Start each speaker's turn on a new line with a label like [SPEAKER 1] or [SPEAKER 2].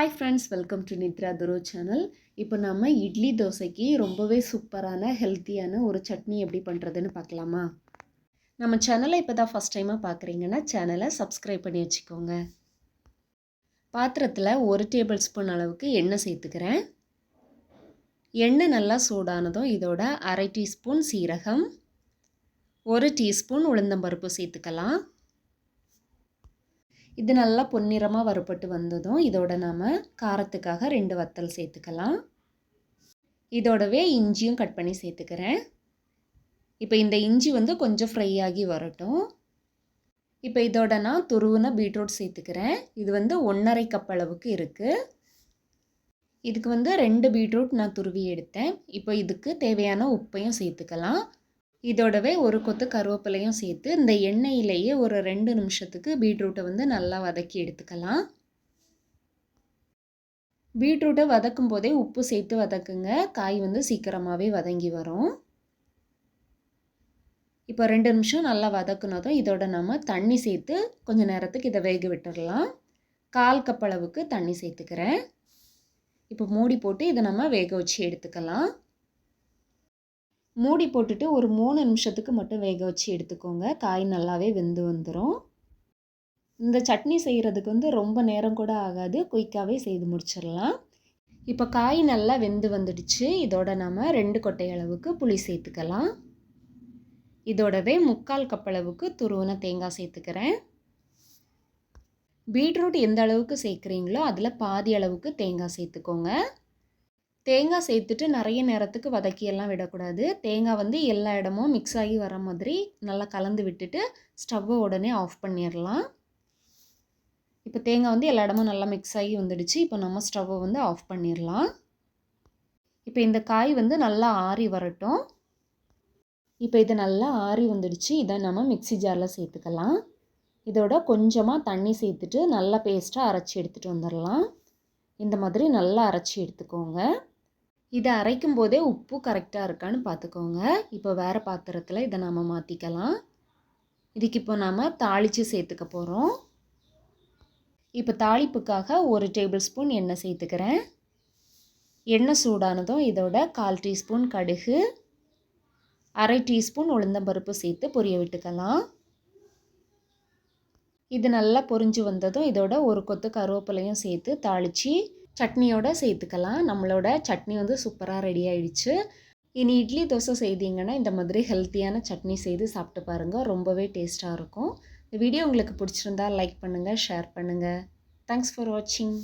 [SPEAKER 1] Hi friends welcome to Nithra துரு channel இப்போ நம்ம இட்லி தோசைக்கு ரொம்பவே சூப்பரான ஹெல்த்தியான ஒரு சட்னி எப்படி பண்ணுறதுன்னு பார்க்கலாமா? நம்ம சேனலை இப்போ தான் ஃபஸ்ட் டைமாக பார்க்குறீங்கன்னா சேனலை சப்ஸ்கிரைப் பண்ணி வச்சுக்கோங்க. பாத்திரத்தில் ஒரு டேபிள் ஸ்பூன் அளவுக்கு எண்ணெய் சேர்த்துக்கிறேன். எண்ணெய் நல்லா சூடானதும் இதோட அரை டீஸ்பூன் சீரகம். ஒரு டீஸ்பூன் உளுந்தம்பருப்பு சேர்த்துக்கலாம். இது நல்லா பொன்னிறமாக வறுபட்டு வந்ததும் இதோட நாம் காரத்துக்காக ரெண்டு வத்தல் சேர்த்துக்கலாம். இதோடவே இஞ்சியும் கட் பண்ணி சேர்த்துக்கிறேன். இப்போ இந்த இஞ்சி வந்து கொஞ்சம் ஃப்ரை ஆகி வரட்டும். இப்போ இதோட நான் துருவுன பீட்ரூட் சேர்த்துக்கிறேன். இது வந்து ஒன்றரை கப் அளவுக்கு இருக்குது இதுக்கு வந்து ரெண்டு பீட்ரூட் நான் துருவி எடுத்தேன். இப்போ இதுக்கு தேவையான உப்பையும் சேர்த்துக்கலாம். இதோடவே ஒரு கொத்து கருவேப்பிலையும் சேர்த்து இந்த எண்ணெயிலேயே ஒரு ரெண்டு நிமிஷத்துக்கு பீட்ரூட்டை வந்து நல்லா வதக்கி எடுத்துக்கலாம். பீட்ரூட்டை வதக்கும் போதே உப்பு சேர்த்து வதக்குங்க. காய் வந்து சீக்கிரமாகவே வதங்கி வரும். இப்போ ரெண்டு நிமிஷம் நல்லா வதக்குனதும் இதோட நம்ம தண்ணி சேர்த்து கொஞ்சம் நேரத்துக்கு இதை வேக விட்டுடலாம் கால் கப் அளவுக்கு தண்ணி சேர்த்துக்கிறேன். இப்போ மூடி போட்டு இதை நம்ம வேக வச்சு எடுத்துக்கலாம். மூடி போட்டுட்டு ஒரு மூணு நிமிஷத்துக்கு மட்டும் வேக வச்சு எடுத்துக்கோங்க. காய் நல்லாவே வெந்து வந்துடும் இந்த சட்னி செய்கிறதுக்கு வந்து ரொம்ப நேரம் கூட ஆகாது. குயிக்காகவே செய்து முடிச்சிடலாம். இப்போ காய் நல்லா வெந்து வந்துடுச்சு. இதோட நாம் ரெண்டு கொட்டை அளவுக்கு புளி சேர்த்துக்கலாம். இதோடவே முக்கால் கப் அளவுக்கு துருவன தேங்காய் சேர்த்துக்கிறேன். பீட்ரூட் எந்த அளவுக்கு சேர்க்குறீங்களோ அதில் பாதி அளவுக்கு தேங்காய் சேர்த்துக்கோங்க. தேங்காய் சேர்த்துட்டு நிறைய நேரத்துக்கு வதக்கியெல்லாம் விடக்கூடாது. தேங்காய் வந்து எல்லா இடமும் மிக்ஸ் ஆகி வர மாதிரி நல்லா கலந்து விட்டுட்டு ஸ்டவ்வை உடனே ஆஃப் பண்ணிடலாம். இப்போ தேங்காய் வந்து எல்லா இடமும் நல்லா மிக்ஸ் ஆகி வந்துடுச்சு. இப்போ நம்ம ஸ்டவ்வை வந்து ஆஃப் பண்ணிடலாம். இப்போ இந்த காய் வந்து நல்லா ஆறி வரட்டும். இப்போ இது நல்லா ஆறி வந்துடுச்சு. இதை நம்ம மிக்சி ஜாரில் சேர்த்துக்கலாம். இதோட கொஞ்சமாக தண்ணி சேர்த்துட்டு நல்லா பேஸ்ட்டாக அரைச்சி எடுத்துகிட்டு வந்துடலாம். இந்த மாதிரி நல்லா அரைச்சி எடுத்துக்கோங்க. இதை அரைக்கும் போதே உப்பு கரெக்டாக இருக்கான்னு பார்த்துக்கோங்க இப்போ வேறு பாத்திரத்தில் இதை நம்ம மாற்றிக்கலாம் இதுக்கு இப்போ நாம் தாளித்து சேர்த்துக்க போகிறோம் இப்போ தாளிப்புக்காக ஒரு டேபிள் ஸ்பூன் எண்ணெய் சேர்த்துக்கிறேன். எண்ணெய் சூடானதும் இதோட கால் டீஸ்பூன் கடுகு அரை டீஸ்பூன் உளுந்தம்பருப்பு சேர்த்து பொரிய விட்டுக்கலாம். இது நல்லா பொரிஞ்சு வந்ததும் இதோட ஒரு கொத்து கருவேப்பிலையும் சேர்த்து தாளித்து சட்னியோடு சேர்த்துக்கலாம். நம்மளோட சட்னி வந்து சூப்பராக ரெடி ஆயிடுச்சு. இனி இட்லி தோசை செய்தீங்கன்னா இந்த மாதிரி ஹெல்த்தியான சட்னி செய்து சாப்பிட்டு பாருங்கள் ரொம்பவே டேஸ்ட்டாக இருக்கும். இந்த வீடியோ உங்களுக்கு பிடிச்சிருந்தா லைக் பண்ணுங்கள் ஷேர் பண்ணுங்கள் தேங்க்ஸ் ஃபார் வாட்சிங்